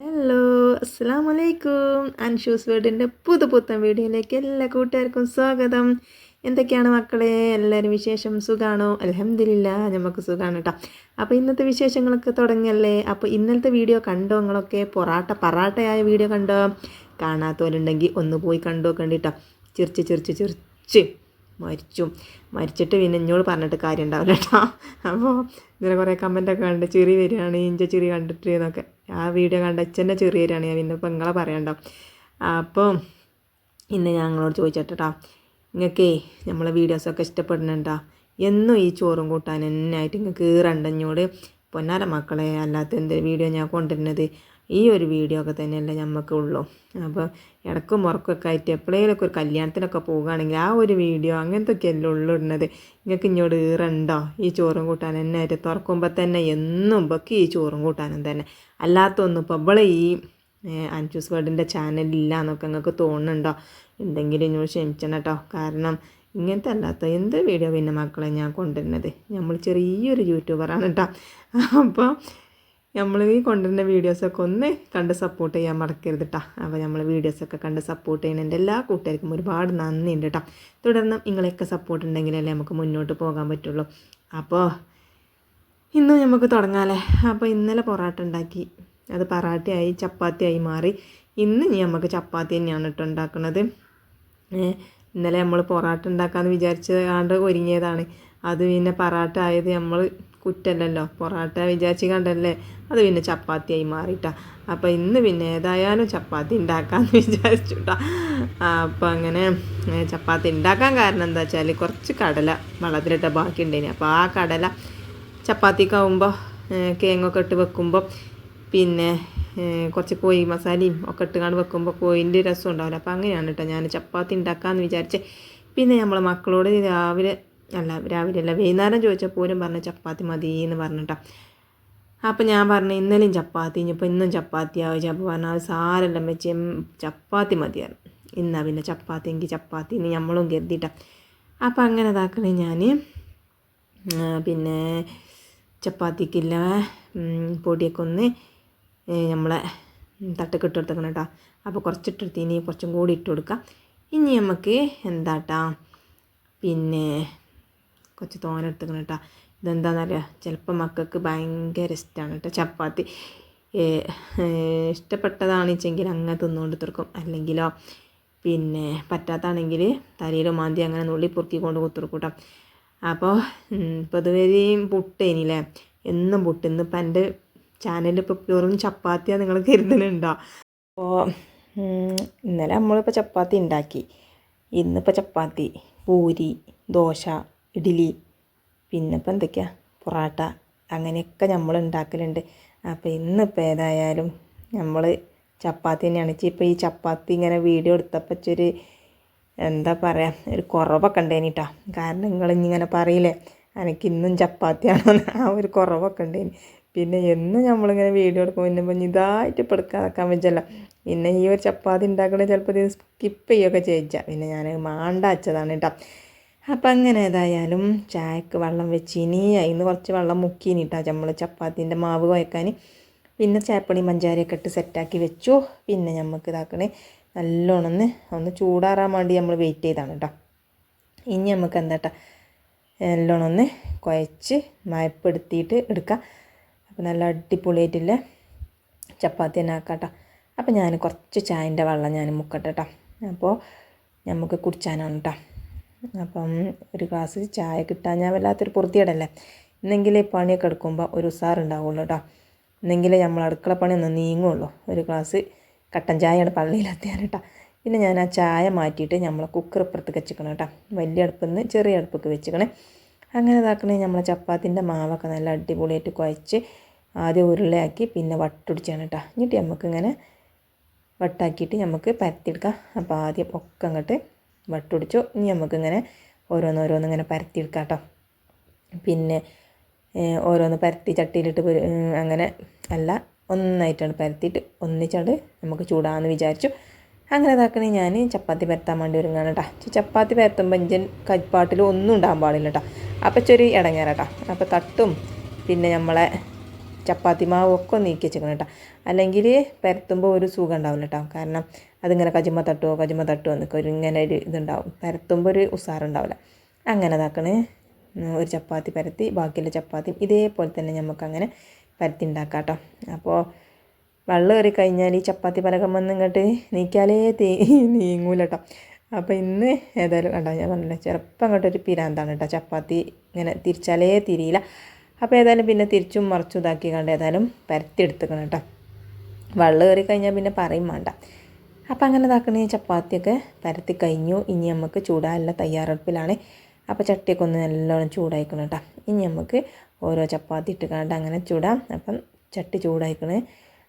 Hello അസ്സാം വലൈക്കും അൻഷൂസ് വേർഡിന്റെ പുതു പുത്തൻ വീഡിയോയിലേക്ക് എല്ലാ കൂട്ടുകാർക്കും സ്വാഗതം. എന്തൊക്കെയാണ് മക്കളെ? എല്ലാവരും വിശേഷം സുഖാണോ? അലഹമില്ല നമുക്ക് സുഖമാണ് കേട്ടോ അപ്പോൾ ഇന്നത്തെ വിശേഷങ്ങളൊക്കെ തുടങ്ങിയല്ലേ അപ്പോൾ ഇന്നലത്തെ വീഡിയോ കണ്ടോ നിങ്ങളൊക്കെ? പൊറാട്ട പറാട്ടയായ വീഡിയോ കണ്ടോ? കാണാത്തവരുണ്ടെങ്കിൽ ഒന്ന് പോയി കണ്ടോ കണ്ടിട്ടോ ചിരിച്ച് ചിരിച്ച് ചിരിച്ച് മരിച്ചു. മരിച്ചിട്ട് പിന്നെ എന്നോട് പറഞ്ഞിട്ട് കാര്യം ഉണ്ടാവില്ല കേട്ടോ അപ്പോൾ ഇങ്ങനെ കുറേ കമന്റൊക്കെ കണ്ട് ചിരി വരികയാണ്. ഇഞ്ച ചിറി കണ്ടിട്ട് എന്നൊക്കെ. ആ വീഡിയോ കണ്ട അച്ഛന്റെ ചിറി വരികയാണ് ഞാൻ പിന്നെ ഇപ്പം നിങ്ങളെ പറയണ്ടോ. അപ്പോൾ ഇന്ന് ഞങ്ങളോട് ചോദിച്ചിട്ടാ നിങ്ങൾക്കേ നമ്മളെ വീഡിയോസൊക്കെ ഇഷ്ടപ്പെടുന്നുണ്ടോ എന്നും ഈ ചോറും കൂട്ടാൻ എന്നായിട്ട് നിങ്ങൾക്ക് ഈറണ്ടഞ്ഞോട് പൊന്നാര മക്കളെ അല്ലാത്ത എന്ത് വീഡിയോ ഞാൻ കൊണ്ടുവരുന്നത്? ഈ ഒരു വീഡിയോ ഒക്കെ തന്നെയല്ലേ നമുക്ക് ഉള്ളൂ. അപ്പോൾ ഇടക്കും മുറക്കൊക്കെ ആയിട്ട് എപ്പോഴേലൊക്കെ ഒരു കല്യാണത്തിനൊക്കെ പോകുകയാണെങ്കിൽ ആ ഒരു വീഡിയോ അങ്ങനത്തെ അല്ലേ ഉള്ളിടുന്നത് നിങ്ങൾക്ക് ഇങ്ങോട്ട് ഈറുണ്ടോ? ഈ ചോറും കൂട്ടാൻ തന്നെ ആയിട്ട് തുറക്കുമ്പോൾ തന്നെ എന്നും ഇപ്പൊക്കെ ഈ ചോറും കൂട്ടാനും തന്നെ. അല്ലാത്തൊന്നും ഇപ്പോൾ ഇവിടെ ഈ അൻചൂസ് വേർഡിന്റെ ചാനലില്ല എന്നൊക്കെ നിങ്ങൾക്ക് തോന്നുന്നുണ്ടോ? ഉണ്ടെങ്കിൽ ഇങ്ങോട്ട് ക്ഷമിച്ചണം കേട്ടോ കാരണം ഇങ്ങനത്തെ അല്ലാത്ത എന്ത് വീഡിയോ പിന്നെ മക്കളെ ഞാൻ കൊണ്ടുവരുന്നത്? നമ്മൾ ചെറിയൊരു യൂട്യൂബറാണ് കേട്ടോ അപ്പോൾ നമ്മൾ ഈ കൊണ്ടുവരുന്ന വീഡിയോസൊക്കെ ഒന്ന് കണ്ട് സപ്പോർട്ട് ചെയ്യാൻ മറക്കരുത് കേട്ടോ അപ്പോൾ നമ്മൾ വീഡിയോസൊക്കെ കണ്ട് സപ്പോർട്ട് ചെയ്യുന്ന എന്റെ എല്ലാ കൂട്ടുകാർക്കും ഒരുപാട് നന്ദിയുണ്ട് കേട്ടോ തുടർന്നും നിങ്ങളെയൊക്കെ സപ്പോർട്ട് ഉണ്ടെങ്കിലല്ലേ നമുക്ക് മുന്നോട്ട് പോകാൻ പറ്റുള്ളൂ. അപ്പോൾ ഇന്നും നമുക്ക് തുടങ്ങാമല്ലേ അപ്പോൾ ഇന്നലെ പൊറാട്ട ഉണ്ടാക്കി. അത് പറാട്ടയായി ചപ്പാത്തിയായി മാറി. ഇന്ന് ഇനി നമുക്ക് ചപ്പാത്തി തന്നെയാണ് കേട്ടോ ഉണ്ടാക്കുന്നത് ഇന്നലെ നമ്മൾ പൊറാട്ട ഉണ്ടാക്കാമെന്ന് വിചാരിച്ചത് കണ്ട് ഒരുങ്ങിയതാണ്. അത് പിന്നെ പറാട്ട ആയത് നമ്മൾ കുറ്റല്ലല്ലോ. പൊറാട്ട വിചാരിച്ച് കണ്ടല്ലേ? അത് പിന്നെ ചപ്പാത്തിയായി മാറിയിട്ടാ അപ്പോൾ ഇന്ന് പിന്നെ ഏതായാലും ചപ്പാത്തി ഉണ്ടാക്കാമെന്ന് വിചാരിച്ചുട്ടാ. അപ്പോൾ അങ്ങനെ ചപ്പാത്തി ഉണ്ടാക്കാൻ കാരണം എന്താ വെച്ചാൽ കുറച്ച് കടല വെള്ളത്തിലിട്ട ബാക്കി ഉണ്ടായിന് അപ്പോൾ ആ കടല ചപ്പാത്തിക്കാവുമ്പോൾ കേങ്ങൊക്കെ ഇട്ട് വെക്കുമ്പോൾ പിന്നെ കുറച്ച് കോഴി മസാലയും ഒക്കെ ഇട്ടുകൊണ്ട് വെക്കുമ്പോൾ കോഴിന്റെ രസം ഉണ്ടാവില്ല അപ്പോൾ അങ്ങനെയാണ് കേട്ടോ ഞാൻ ചപ്പാത്തി ഉണ്ടാക്കാമെന്ന് വിചാരിച്ച്. പിന്നെ നമ്മൾ മക്കളോട് രാവിലെ അല്ല രാവിലെ അല്ല വൈകുന്നേരം ചോദിച്ചാൽ പോലും പറഞ്ഞു ചപ്പാത്തി മതി എന്ന് പറഞ്ഞിട്ടാ. അപ്പോൾ ഞാൻ പറഞ്ഞു ഇന്നലെയും ചപ്പാത്തി ഇനിയിപ്പോൾ ഇന്നും ചപ്പാത്തി ആവശ്യം അപ്പോൾ പറഞ്ഞു അത് സാരല്ല വെച്ച് ചപ്പാത്തി മതിയായിരുന്നു. ഇന്നാ പിന്നെ ചപ്പാത്തി എങ്കിൽ ചപ്പാത്തി ഇനി നമ്മളും കരുതിയിട്ടാ. അപ്പോൾ അങ്ങനെ ഇതാക്കണേ ഞാൻ പിന്നെ ചപ്പാത്തിക്കില്ല പൊടിയൊക്കെ ഒന്ന് നമ്മളെ തട്ടൊക്കെ ഇട്ട് കൊടുത്തേക്കണം കേട്ടോ അപ്പോൾ കുറച്ചിട്ടെടുത്ത് ഇനി കുറച്ചും കൂടി ഇട്ട് കൊടുക്കാം. ഇനി നമുക്ക് എന്താട്ടാ പിന്നെ കുറച്ച് തോന എടുത്തേക്കണം കേട്ടോ. ഇതെന്താണെന്നറിയാം ചിലപ്പോൾ മക്കൾക്ക് ഭയങ്കര ഇഷ്ടമാണ് കേട്ടോ. ചപ്പാത്തി. ഇഷ്ടപ്പെട്ടതാണെച്ചെങ്കിൽ അങ്ങനെ തിന്നുകൊണ്ട് തീർക്കും അല്ലെങ്കിലോ പിന്നെ പറ്റാത്താണെങ്കിൽ തലയിൽ മാന്തി അങ്ങനെ നുള്ളി പൊറുക്കി കൊണ്ട് കുത്തിർക്കും കേട്ടോ. അപ്പോൾ പൊതുവരെയും പുട്ടേനില്ലേ? എന്നും പുട്ട്. ഇന്നിപ്പോൾ എന്റെ ചാനലിൽ ഇപ്പോൾ വെറും ചപ്പാത്തിയാണ് നിങ്ങൾ കരുതലുണ്ടോ അപ്പോൾ ഇന്നലെ നമ്മളിപ്പോൾ ചപ്പാത്തി ഉണ്ടാക്കി. ഇന്നിപ്പോൾ ചപ്പാത്തി. പൂരി ദോശ ഇഡ്ഡലി പിന്നെ ഇപ്പം എന്തൊക്കെയാണ് പൊറാട്ട അങ്ങനെയൊക്കെ നമ്മൾ ഉണ്ടാക്കലുണ്ട്. അപ്പോൾ ഇന്നിപ്പോൾ ഏതായാലും നമ്മൾ ചപ്പാത്തി തന്നെയാണ്. ഇപ്പോൾ ഈ ചപ്പാത്തി ഇങ്ങനെ വീഡിയോ എടുത്തപ്പോൾ ഒരു എന്താ പറയുക ഒരു കുറവൊക്കെ ഉണ്ടേനിട്ടാ കാരണം നിങ്ങൾ ഇങ്ങനെ പറയില്ലേ എനിക്ക് ഇന്നും ചപ്പാത്തിയാണോ ആ ഒരു കുറവൊക്കെ ഉണ്ടേനി പിന്നെ എന്നും നമ്മളിങ്ങനെ വീഡിയോ എടുക്കും പിന്നെ ഇപ്പം ഇതായിട്ട് ഇപ്പോൾ എടുക്കാതാക്കാൻ വെച്ചല്ല പിന്നെ ഈ ഒരു ചപ്പാത്തി ഉണ്ടാക്കണേ ചിലപ്പോൾ ഇത് സ്കിപ്പ് ചെയ്യുകയൊക്കെ ചെയ്യിച്ചാൽ പിന്നെ ഞാൻ മാണ്ട വെച്ചതാണ് കേട്ടോ അപ്പം അങ്ങനെ ഏതായാലും ചായക്ക് വെള്ളം വെച്ച് ഇനി അതിന് കുറച്ച് വെള്ളം മുക്കിനി കേട്ടോ നമ്മൾ ചപ്പാത്തിന്റെ മാവ് കുഴക്കാൻ പിന്നെ ചായപ്പണി മഞ്ചാരിയൊക്കെ ഇട്ട് സെറ്റാക്കി വെച്ചു. പിന്നെ നമുക്ക് ഇതാക്കണേ നല്ലോണം ഒന്ന് ഒന്ന് ചൂടാറാൻ വേണ്ടി നമ്മൾ വെയിറ്റ് ചെയ്താണ് കേട്ടോ ഇനി നമുക്ക് എന്താ കേട്ടോ നല്ലോണം ഒന്ന് കുഴച്ച് മയപ്പെടുത്തിയിട്ട് എടുക്കാം. അപ്പോൾ നല്ല അടിപൊളിയായിട്ടില്ല? ചപ്പാത്തി തന്നെ ആക്കാം കേട്ടോ അപ്പോൾ ഞാൻ കുറച്ച് ചായന്റെ വെള്ളം ഞാൻ മുക്കട്ടെ കേട്ടോ അപ്പോൾ നമുക്ക് കുടിച്ചാനാണ് കേട്ടോ അപ്പം ഒരു ഗ്ലാസ് ചായ കിട്ടാൻ ഞാൻ വല്ലാത്തൊരു പൊറുത്തിയടല്ലേ എന്നെങ്കിലേ പണിയൊക്കെ എടുക്കുമ്പോൾ ഒരു ഉസാറുണ്ടാവുള്ളൂ കേട്ടോ എന്നെങ്കിലേ നമ്മൾ അടുക്കള പണി ഒന്ന് നീങ്ങുള്ളൂ. ഒരു ഗ്ലാസ് കട്ടൻ ചായയാണ് പള്ളിയിലെത്തിയാൽ കേട്ടോ പിന്നെ ഞാൻ ആ ചായ മാറ്റിയിട്ട് നമ്മൾ കുക്കർ ഇപ്പുറത്ത് വെച്ചിക്കണം കേട്ടോ വലിയ അടുപ്പിൽ നിന്ന് ചെറിയ അടുപ്പൊക്കെ വെച്ചിക്കണേ. അങ്ങനെ ഇതാക്കണേ നമ്മളെ ചപ്പാത്തിന്റെ മാവൊക്കെ നല്ല അടിപൊളിയായിട്ട് കുഴച്ച് ആദ്യം ഉരുളയാക്കി പിന്നെ വട്ടൊടിച്ചാണ് കേട്ടോ എന്നിട്ട് നമുക്കിങ്ങനെ വട്ടാക്കിയിട്ട് നമുക്ക് പരത്തിയെടുക്കാം. അപ്പോൾ ആദ്യം ഒക്കെ അങ്ങോട്ട് വട്ടൊടിച്ചു ഇനി നമുക്കിങ്ങനെ ഓരോന്നോരോന്നിങ്ങനെ പരത്തിയെടുക്കാം കേട്ടോ പിന്നെ ഓരോന്ന് പരത്തി ചട്ടിയിലിട്ട് അങ്ങനെ അല്ല ഒന്നായിട്ടാണ് പരത്തിയിട്ട് ഒന്നിച്ചാണ്ട് നമുക്ക് ചൂടാന്ന് വിചാരിച്ചു. അങ്ങനെ ഇതാക്കണേ ഞാൻ ചപ്പാത്തി പരത്താൻ വേണ്ടി ഒരുങ്ങാണ് കേട്ടോ ചപ്പാത്തി പരത്തുമ്പോൾ ഇഞ്ചൻ കൈപ്പാട്ടിൽ ഒന്നും ഉണ്ടാകാൻ പാടില്ല കേട്ടോ അപ്പച്ചൊരു ചെറിയ ഇടങ്ങേറാട്ടോ അപ്പോൾ തട്ടും പിന്നെ നമ്മളെ ചപ്പാത്തി മാവ് ഒക്കെ നീക്കി വെച്ചേക്കണം കേട്ടോ. അല്ലെങ്കിൽ പരത്തുമ്പോൾ ഒരു സുഖം ഉണ്ടാവില്ല കേട്ടോ. കാരണം അതിങ്ങനെ കജുമ തട്ടുമോ കജുമ തട്ടുമോ എന്നൊക്കെ ഒരു ഇങ്ങനെ ഒരു ഇതുണ്ടാവും. പരത്തുമ്പോൾ ഒരു ഉസാറുണ്ടാവില്ല അങ്ങനെ ഇതാക്കണേ. ഒരു ചപ്പാത്തി പരത്തി ബാക്കിയുള്ള ചപ്പാത്തിയും ഇതേപോലെ തന്നെ നമുക്ക് അങ്ങനെ പരത്തി ഉണ്ടാക്കാം കേട്ടോ. അപ്പോൾ വെള്ളം കയറി കഴിഞ്ഞാൽ ഈ ചപ്പാത്തി പലകം വന്ന് ഇങ്ങോട്ട് നീക്കാലേ തീ നീങ്ങൂല കേട്ടോ. അപ്പോൾ ഇന്ന് ഏതായാലും കണ്ടോ ഞാൻ പറഞ്ഞില്ല ചെറുപ്പം അങ്ങോട്ട് ഒരു പിരാന്താണ് കേട്ടോ. ചപ്പാത്തി ഇങ്ങനെ തിരിച്ചാലേ തിരിയില്ല. അപ്പോൾ ഏതായാലും പിന്നെ തിരിച്ചും മറിച്ചും ഇതാക്കി കണ്ട് ഏതായാലും പരത്തി എടുത്തുക്കണം കേട്ടോ. വെള്ളം കയറി കഴിഞ്ഞാൽ പിന്നെ പറയും വേണ്ട. അപ്പോൾ അങ്ങനെ ഇതാക്കണ ചപ്പാത്തിയൊക്കെ പരത്തി കഴിഞ്ഞു. ഇനി നമുക്ക് ചൂടാനുള്ള തയ്യാറെടുപ്പിലാണ്. അപ്പോൾ ചട്ടിയൊക്കെ ഒന്ന് നല്ലോണം ചൂടായിക്കണം കേട്ടോ. ഇനി നമുക്ക് ഓരോ ചപ്പാത്തി ഇട്ട് കണ്ട് അങ്ങനെ ചൂടാം. അപ്പം ചട്ടി ചൂടായിക്കണേ.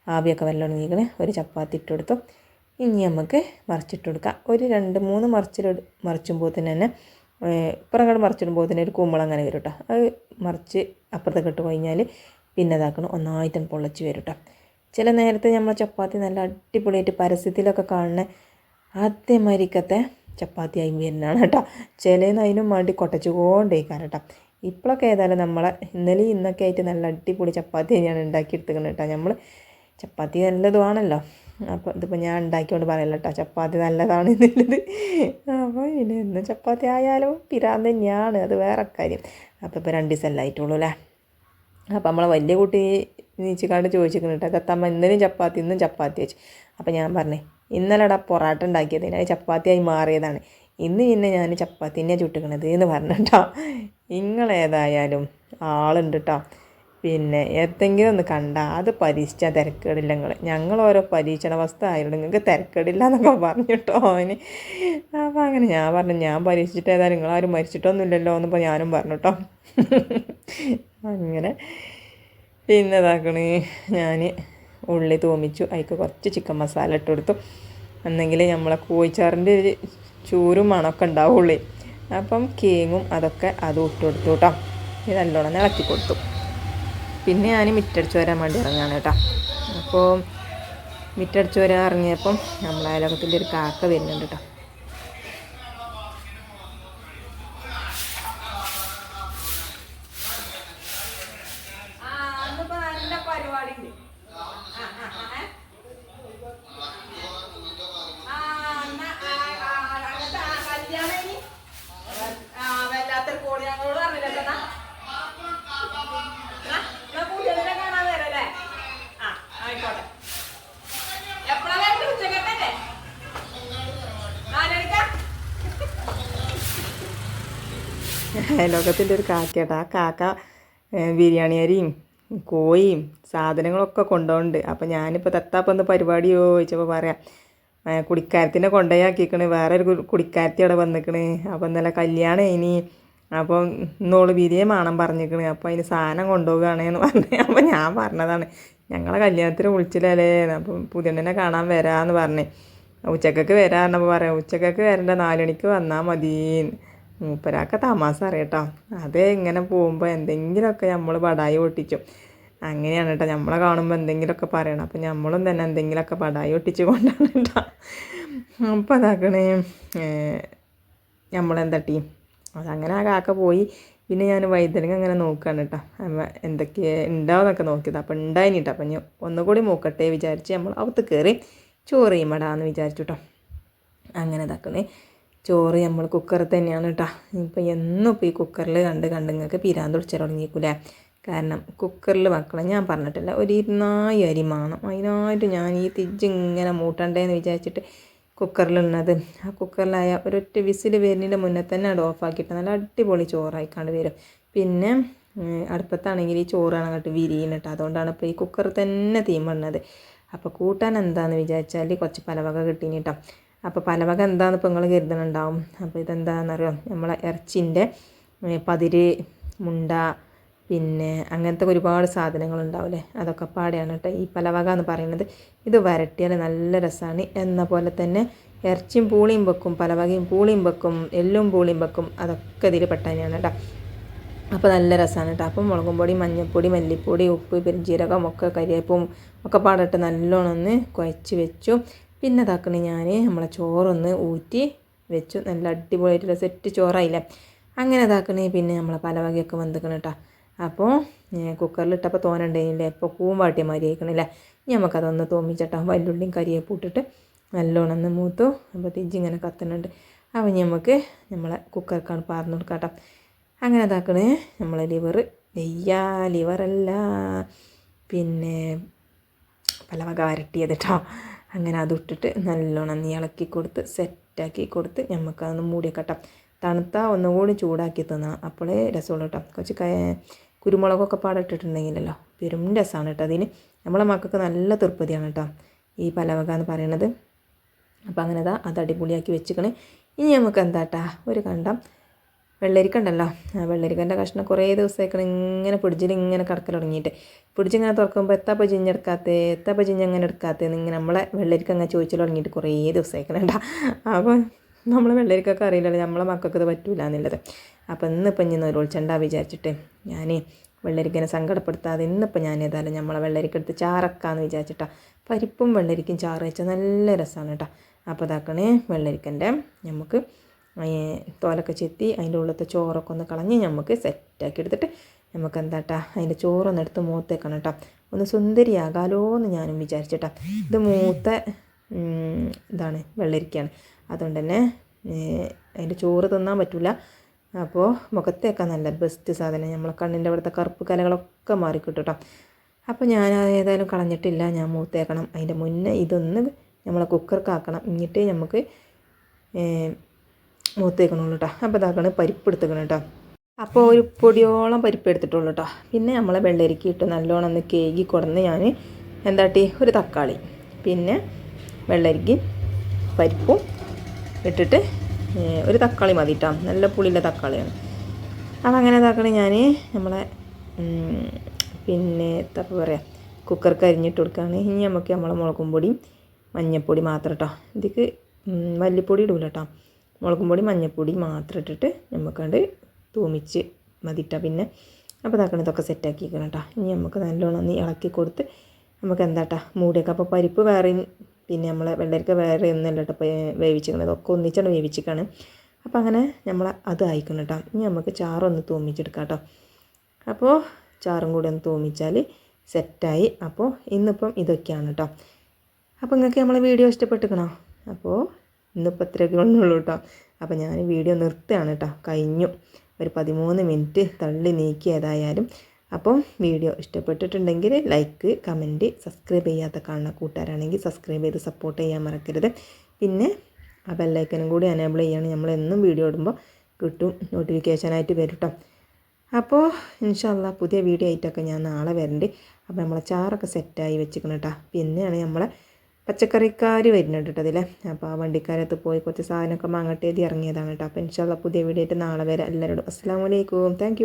ആവിയൊക്കെ വല്ലോണം നീക്കണേ. ഒരു ചപ്പാത്തി ഇട്ട് കൊടുത്തു. ഇനി നമുക്ക് മറിച്ചിട്ട് കൊടുക്കാം. ഒരു രണ്ട് മൂന്ന് മറിച്ചിൽ മറിച്ചുമ്പോൾ തന്നെ ഇപ്പുറം അങ്ങോട്ട് മറിച്ചിടുമ്പോൾ തന്നെ ഒരു കുമ്പളം അങ്ങനെ വരും കേട്ടോ അത് മറിച്ച് അപ്പുറത്തേക്ക് ഇട്ട് കഴിഞ്ഞാൽ പിന്നെ ഇതാക്കണം. ഒന്നായിട്ട് പൊള്ളച്ച് വരും കേട്ടോ ചില നേരത്തെ നമ്മൾ ചപ്പാത്തി നല്ല അടിപൊളിയായിട്ട് പരസ്യത്തിലൊക്കെ കാണുന്ന ആദ്യമായിരിക്കത്തെ ചപ്പാത്തി ആയി വരുന്നതാണ് കേട്ടോ ചിലന്ന് അതിനും വേണ്ടി കൊട്ടച്ചുകൊണ്ടേക്കാൻ കേട്ടോ ഇപ്പോഴൊക്കെ ഏതായാലും നമ്മളെ ഇന്നലെ ഇന്നൊക്കെ ആയിട്ട് നല്ല അടിപൊളി ചപ്പാത്തി തന്നെയാണ് ഉണ്ടാക്കിയെടുത്തുക്കുന്നത് കേട്ടോ നമ്മൾ ചപ്പാത്തി നല്ലതുമാണല്ലോ അപ്പോൾ ഇതിപ്പോൾ ഞാൻ ഉണ്ടാക്കിക്കൊണ്ട് പറയല്ല കേട്ടോ ചപ്പാത്തി നല്ലതാണ് എന്നുള്ളത്. അപ്പോൾ പിന്നെ ഇന്ന് ചപ്പാത്തി ആയാലും പിരാൻ തന്നെയാണ് അത് വേറെ കാര്യം. അപ്പോൾ ഇപ്പോൾ രണ്ട് ദിവസം ആയിട്ടുള്ളൂ അല്ലേ? അപ്പോൾ നമ്മളെ വലിയ കുട്ടി നീച്ചിക്കാണ്ട് ചോദിച്ചിരിക്കുന്നു കേട്ടോ തത്തമ്മ ഇന്നലെയും ചപ്പാത്തി ഇന്നും ചപ്പാത്തി വെച്ച്. അപ്പോൾ ഞാൻ പറഞ്ഞേ ഇന്നലെടാ പൊറാട്ട ഉണ്ടാക്കിയത് അത് ചപ്പാത്തിയായി മാറിയതാണ്. ഇന്ന് പിന്നെ ഞാൻ ചപ്പാത്തി തന്നെയാണ് ചുട്ടിക്കണത് എന്ന് പറഞ്ഞിട്ടോ നിങ്ങളേതായാലും ആളുണ്ട് കേട്ടോ. പിന്നെ എന്തെങ്കിലും ഒന്ന് കണ്ടാൽ അത് പരീക്ഷിച്ചാൽ തിരക്കേടില്ല നിങ്ങൾ ഞങ്ങൾ ഓരോ പരീക്ഷണ വസ്തു ആയതുകൊണ്ട് നിങ്ങൾക്ക് തിരക്കേടില്ല എന്നൊക്കെ പറഞ്ഞിട്ടോ അവന്. അപ്പോൾ അങ്ങനെ ഞാൻ പറഞ്ഞു ഞാൻ പരീക്ഷിച്ചിട്ട് ഏതായാലും നിങ്ങളാരും മരിച്ചിട്ടൊന്നുമില്ലല്ലോ എന്നിപ്പോൾ ഞാനും പറഞ്ഞു കേട്ടോ. അങ്ങനെ പിന്നെ ഇതാക്കണ് ഞാൻ ഉള്ളി തോമിച്ചു അതിക്ക് കുറച്ച് ചിക്കൻ മസാല ഇട്ട് കൊടുത്തു. എന്നെങ്കിൽ നമ്മളെ കോഴിച്ചാറിന്റെ ഒരു ചൂരും മണമൊക്കെ ഉണ്ടാവുള്ളേ. അപ്പം കേങ്ങും അതൊക്കെ അതും ഇട്ട് കൊടുത്തു കേട്ടോ. ഇത് നല്ലോണം ഇളക്കി കൊടുത്തു. പിന്നെ ഞാൻ മിറ്റടിച്ച് വരാൻ വേണ്ടി ഇറങ്ങാണ് കേട്ടോ. അപ്പോൾ മിറ്റടിച്ച് വരാൻ ഇറങ്ങിയപ്പം നമ്മളെ അയലോകത്തിന്റെ ഒരു കാക്ക വരുന്നുണ്ട് കേട്ടോ. അയലോകത്തിന്റെ ഒരു കാക്കയാട്ടോ. ആ കാക്ക ബിരിയാണി അരിയും കോയിയും സാധനങ്ങളൊക്കെ കൊണ്ടുപോകുന്നുണ്ട് അപ്പോൾ ഞാനിപ്പോൾ തത്താപ്പം ഒന്ന് പരിപാടിയോ ചോദിച്ചപ്പോൾ പറയാം കുടിക്കാരത്തിനെ കൊണ്ടുപോയാക്കിക്കണ് വേറെ ഒരു കുടിക്കാരത്തി അവിടെ വന്നിക്കണ്. അപ്പോൾ ഇന്നലെ കല്യാണം ഇനി അപ്പോൾ ഇന്നോൾ ബിരിയെ മാണം പറഞ്ഞിക്കണ്. അപ്പോൾ അതിന് സാധനം കൊണ്ടുപോവുകയാണ് എന്ന് പറഞ്ഞു. അപ്പോൾ ഞാൻ പറഞ്ഞതാണ് ഞങ്ങളെ കല്യാണത്തിന് വിളിച്ചില്ലല്ലേ? അപ്പം പുതിയണ്ണനെ കാണാൻ വരാമെന്ന് പറഞ്ഞേ. ഉച്ചക്കൊക്കെ വരാമെന്നപ്പോൾ പറയാം ഉച്ചക്കൊക്കെ വരേണ്ട. നാലുമണിക്ക് വന്നാൽ മതിയെന്ന് മൂപ്പരാക്ക തമാസ അറിയട്ടോ. അത് ഇങ്ങനെ പോകുമ്പോൾ എന്തെങ്കിലുമൊക്കെ നമ്മൾ പടായി ഒട്ടിച്ചു അങ്ങനെയാണ് കേട്ടോ നമ്മളെ കാണുമ്പോൾ എന്തെങ്കിലുമൊക്കെ പറയണം. അപ്പം നമ്മളും തന്നെ എന്തെങ്കിലുമൊക്കെ പടായി ഒട്ടിച്ച് കൊണ്ടാണ് കേട്ടോ അപ്പം അതാക്കണേ നമ്മളെന്തട്ടി? അതങ്ങനെ ആ കാക്ക പോയി. പിന്നെ ഞാൻ വൈദ്യുതി അങ്ങനെ നോക്കുകയാണ് കേട്ടോ എന്തൊക്കെ ഉണ്ടാവുമെന്നൊക്കെ നോക്കിയത്. അപ്പം ഉണ്ടായിന് കേട്ടോ അപ്പം ഞാൻ ഒന്നുകൂടി നോക്കട്ടെ വിചാരിച്ച് നമ്മൾ അവത്ത് കയറി ചോറ് ചെയ്യുമ്പടാന്ന് വിചാരിച്ചു കേട്ടോ അങ്ങനെ ഇതാക്കണേ. ചോറ് നമ്മൾ കുക്കറിൽ തന്നെയാണ് കേട്ടോ ഇപ്പം എന്നും ഇപ്പോൾ ഈ കുക്കറിൽ കണ്ട് കണ്ട് നിങ്ങൾക്ക് പിരാൻ തുടച്ചു തുടങ്ങിയേക്കൂലേ കാരണം കുക്കറിൽ വെക്കണം ഞാൻ പറഞ്ഞിട്ടില്ല ഒരു ഇരുന്നായി അരി മാണം. അതിനായിട്ട് ഞാൻ ഈ തിജ് ഇങ്ങനെ മൂട്ടണ്ടേന്ന് വിചാരിച്ചിട്ട് കുക്കറിലുള്ളത് ആ കുക്കറിലായ ഒരൊറ്റ വിസിൽ വരുന്നതിന്റെ മുന്നേ തന്നെ അത് ഓഫാക്കിയിട്ട് നല്ല അടിപൊളി ചോറായിക്കാണ്ട് വരും. പിന്നെ അടുപ്പത്താണെങ്കിൽ ഈ ചോറാണ് അങ്ങോട്ട് വിരിയുന്നിട്ട് അതുകൊണ്ടാണ് ഇപ്പോൾ ഈ കുക്കറിൽ തന്നെ തീമണ്ണത് അപ്പോൾ കൂട്ടാൻ എന്താണെന്ന് വിചാരിച്ചാൽ കുറച്ച് പലവക കിട്ടീനിട്ടോ അപ്പോൾ പലവക എന്താണെന്ന് ഇപ്പോൾ നിങ്ങൾ കരുതുന്നുണ്ടാവും അപ്പോൾ ഇതെന്താണെന്നറിയോ നമ്മളെ ഇറച്ചിന്റെ പതിര് മുണ്ട പിന്നെ അങ്ങനത്തെ ഒരുപാട് സാധനങ്ങളുണ്ടാവില്ലേ? അതൊക്കെ പാടെയാണ് കേട്ടോ. ഈ പലവക എന്ന് പറയുന്നത് ഇത് വരട്ടിയാൽ നല്ല രസമാണ് എന്ന പോലെ തന്നെ ഇറച്ചിയും പൂളിയും വെക്കും പലവകയും പൂളിയും വെക്കും എല്ലും പൂളിയും വെക്കും. അതൊക്കെ ഇതിൽ പെട്ടാനാണ് കേട്ടോ. അപ്പോൾ നല്ല രസമാണ് കേട്ടോ. അപ്പം മുളകും പൊടി മഞ്ഞൾപ്പൊടി മല്ലിപ്പൊടി ഉപ്പ് പെരുംജീരകം ഒക്കെ കരിയേപ്പും ഒക്കെ പാടിട്ട് നല്ലോണം ഒന്ന് കുഴച്ച് വെച്ചു. പിന്നെ ഇതാക്കണേ ഞാൻ നമ്മളെ ചോറൊന്ന് ഊറ്റി വെച്ചു. നല്ല അടിപൊളിയായിട്ടുള്ള സെറ്റ് ചോറായില്ലേ? അങ്ങനെ ഇതാക്കണേ പിന്നെ നമ്മളെ പല വകയൊക്കെ വന്നിക്കണം കേട്ടോ അപ്പോൾ കുക്കറിൽ ഇട്ടപ്പോൾ തോനണ്ടേനില്ലേ? ഇപ്പോൾ കൂമ്പാട്ടി മാതിരി ആയിക്കണില്ലേ ഇനി നമുക്കതൊന്ന് തോന്നിച്ചിട്ടാ വല്ലുള്ളിയും കരിയേപ്പ് പൂട്ടിട്ട് നല്ലോണം ഒന്ന് മൂത്തു. അപ്പോൾ തിജിങ്ങനെ കത്തുന്നുണ്ട് അപ്പോൾ നമുക്ക് നമ്മളെ കുക്കർക്കാണ് പാർന്നു കൊടുക്കാം കേട്ടോ അങ്ങനെ ഇതാക്കണേ നമ്മളെ ലിവർ നെയ്യാ ലിവറല്ല. പിന്നെ പല വക വരട്ടിയത് കേട്ടോ അങ്ങനെ അതിട്ടിട്ട് നല്ലോണം ഇളക്കി കൊടുത്ത് സെറ്റാക്കി കൊടുത്ത് നമുക്കതൊന്ന് മൂടിയൊക്കെ തണുത്ത ഒന്നുകൂടി ചൂടാക്കി തന്നാൽ അപ്പോഴേ രസമുള്ളൂ കേട്ടോ. കുറച്ച് കുരുമുളകൊക്കെ പാടിട്ടിട്ടുണ്ടെങ്കിലല്ലോ പെരും രസമാണ് കേട്ടോ അതിന്. നമ്മളെ മക്കൾക്ക് നല്ല തൃപ്തിയാണ് കേട്ടോ ഈ പലവക എന്ന് പറയണത് അപ്പോൾ അങ്ങനെ അത് അടിപൊളിയാക്കി വെച്ചിക്കണേ. ഇനി നമുക്ക് എന്താട്ടാ? ഒരു കണ്ടം. വെള്ളരിക്ക ഉണ്ടല്ലോ. വെള്ളരിക്കന്റെ കഷ്ണം കുറേ ദിവസമായിക്കണം ഇങ്ങനെ പിടിച്ചിൽ ഇങ്ങനെ കിടക്കൽ തുടങ്ങിയിട്ട്. പിടിച്ചിങ്ങനെ തുറക്കുമ്പോൾ എത്താപ്പോൾ ജിഞ്ഞെടുക്കാത്തേ എത്താപ്പോൾ ചിഞ്ഞ് അങ്ങനെ എടുക്കാത്തതെന്ന് ഇങ്ങനെ നമ്മളെ വെള്ളരിക്ക അങ്ങനെ ചോദിച്ചു തുടങ്ങിയിട്ട് കുറേ ദിവസമായിക്കണണ്ട അപ്പോൾ നമ്മൾ വെള്ളരിക്കൊക്കെ അറിയില്ലല്ലോ നമ്മളെ മക്കൾക്ക് ഇത് എന്നുള്ളത്. അപ്പോൾ ഇന്ന് ഇനി നൊരുളിച്ചണ്ട വിചാരിച്ചിട്ട് ഞാൻ വെള്ളരിക്കനെ സങ്കടപ്പെടുത്താതെ ഇന്നിപ്പോൾ ഞാൻ ഏതായാലും നമ്മളെ വെള്ളരിക്കെടുത്ത് ചാറക്കാന്ന് വിചാരിച്ചിട്ടാ. പരിപ്പും വെള്ളരിക്കും ചാറ് വെച്ചാൽ നല്ല രസമാണ് കേട്ടോ. അപ്പോൾ ഇതാക്കണേ വെള്ളരിക്കന്റെ നമുക്ക് തോലൊക്കെ ചെത്തി അതിന്റെ ഉള്ളത്തെ ചോറൊക്കെ ഒന്ന് കളഞ്ഞ് നമുക്ക് സെറ്റാക്കി എടുത്തിട്ട് നമുക്ക് എന്താട്ടാ അതിന്റെ ചോറൊന്ന് എടുത്ത് മൂത്തേക്കണം കേട്ടോ ഒന്ന് സുന്ദരിയാകാലോ എന്ന് ഞാനും വിചാരിച്ചിട്ടാ ഇത് മൂത്ത ഇതാണ് വെള്ളരിക്കയാണ്. അതുകൊണ്ട് തന്നെ അതിന്റെ ചോറ് തിന്നാൻ പറ്റില്ല അപ്പോൾ മുഖത്തേക്ക നല്ല ബെസ്റ്റ് സാധനം. നമ്മളെ കണ്ണിന്റെ അവിടുത്തെ കറുപ്പ് കലകളൊക്കെ മാറിക്കിട്ടും കേട്ടോ അപ്പോൾ ഞാൻ ഏതായാലും കളഞ്ഞിട്ടില്ല. ഞാൻ മൂത്തേക്കണം. അതിന്റെ മുന്നേ ഇതൊന്ന് നമ്മളെ കുക്കർക്കാക്കണം എന്നിട്ട് നമുക്ക് മൂത്തേക്കണുള്ളൂ കേട്ടോ അപ്പോൾ ഇതാക്കണ പരിപ്പ് എടുത്തേക്കണം കേട്ടോ അപ്പോൾ ഒരു പൊടിയോളം പരിപ്പ് എടുത്തിട്ടുള്ളൂ കേട്ടോ പിന്നെ നമ്മളെ വെള്ളരിക്ക് ഇട്ട് നല്ലോണം ഒന്ന് കേകി കൊടുന്ന് ഞാൻ എന്താട്ടി? ഒരു തക്കാളി പിന്നെ വെള്ളരിക്ക് പരിപ്പും ഇട്ടിട്ട് ഒരു തക്കാളി മതി കേട്ടോ നല്ല പുളിയുള്ള തക്കാളിയാണ്. അപ്പോൾ അങ്ങനെ ഇതാക്കണേ ഞാൻ നമ്മളെ പിന്നെ എന്താ പറയുക കുക്കർക്ക് അരിഞ്ഞിട്ട് കൊടുക്കുകയാണ് ഇനി നമുക്ക് നമ്മളെ മുളകും പൊടിയും മഞ്ഞൾപ്പൊടി മാത്രം കേട്ടോ ഇതിക്ക് മല്ലിപ്പൊടി ഇടൂല കേട്ടോ മുളകും പൊടി മഞ്ഞൾപ്പൊടി മാത്രം ഇട്ടിട്ട് നമുക്കണ്ട് തൂമിച്ച് മതിട്ടാ പിന്നെ. അപ്പോൾ ഇതാക്കണം ഇതൊക്കെ സെറ്റാക്കി കേട്ടോ ഇനി നമുക്ക് നല്ലോണം ഒന്ന് ഇളക്കി കൊടുത്ത് നമുക്ക് എന്താട്ടാ മൂടിയൊക്കെ. അപ്പോൾ പരിപ്പ് വേറെയും പിന്നെ നമ്മളെ വെള്ളരിക്ക വേറെ ഒന്നല്ല കേട്ടോ വേവിച്ചിരിക്കണം ഇതൊക്കെ ഒന്നിച്ചാണ് വേവിച്ചിക്കാണ്. അപ്പോൾ അങ്ങനെ നമ്മൾ അത് അയക്കണം കേട്ടോ ഇനി നമുക്ക് ചാറൊന്ന് തൂമിച്ചെടുക്കാം കേട്ടോ അപ്പോൾ ചാറും കൂടി ഒന്ന് തൂമിച്ചാൽ സെറ്റായി അപ്പോൾ ഇന്നിപ്പം ഇതൊക്കെയാണ് കേട്ടോ അപ്പോൾ നിങ്ങൾക്ക് നമ്മളെ വീഡിയോ ഇഷ്ടപ്പെട്ടിക്കണോ? അപ്പോൾ ഇന്നിപ്പോൾ ഇത്രയൊക്കെ ഉള്ളൂ കേട്ടോ. അപ്പോൾ ഞാൻ വീഡിയോ നിർത്തുകയാണ് കേട്ടോ. കഴിഞ്ഞു. ഒരു പതിമൂന്ന് മിനിറ്റ് തള്ളി നീക്കിയതായാലും അപ്പം വീഡിയോ ഇഷ്ടപ്പെട്ടിട്ടുണ്ടെങ്കിൽ ലൈക്ക് കമന്റ് സബ്സ്ക്രൈബ് ചെയ്യാത്ത കാണുന്ന കൂട്ടുകാരാണെങ്കിൽ സബ്സ്ക്രൈബ് ചെയ്ത് സപ്പോർട്ട് ചെയ്യാൻ മറക്കരുത്. പിന്നെ ആ ബെല്ലൈക്കനും കൂടി എനേബിൾ ചെയ്യാണ്. നമ്മൾ എന്നും വീഡിയോ ഇടുമ്പോൾ കിട്ടും. നോട്ടിഫിക്കേഷനായിട്ട് വരും കേട്ടോ. അപ്പോൾ ഇൻഷാല്ല പുതിയ വീഡിയോ ആയിട്ടൊക്കെ ഞാൻ നാളെ വരണ്ട്. അപ്പോൾ നമ്മളെ ചാറൊക്കെ സെറ്റായി വെച്ചിരിക്കണം കേട്ടോ. പിന്നെയാണ് നമ്മളെ പച്ചക്കറിക്കാർ വരുന്നുണ്ട് കേട്ടോ അതിലെ. അപ്പോൾ ആ വണ്ടിക്കാരത്ത് പോയി കുറച്ച് സാധനമൊക്കെ മാങ്ങട്ടെ ഇറങ്ങിയതാണ് കേട്ടോ. അപ്പോൾ ഇൻഷാല്ല പുതിയ വീഡിയോ ആയിട്ട് നാളെ വരെ. എല്ലാവരോടും അസ്സാം വലൈക്കും താങ്ക്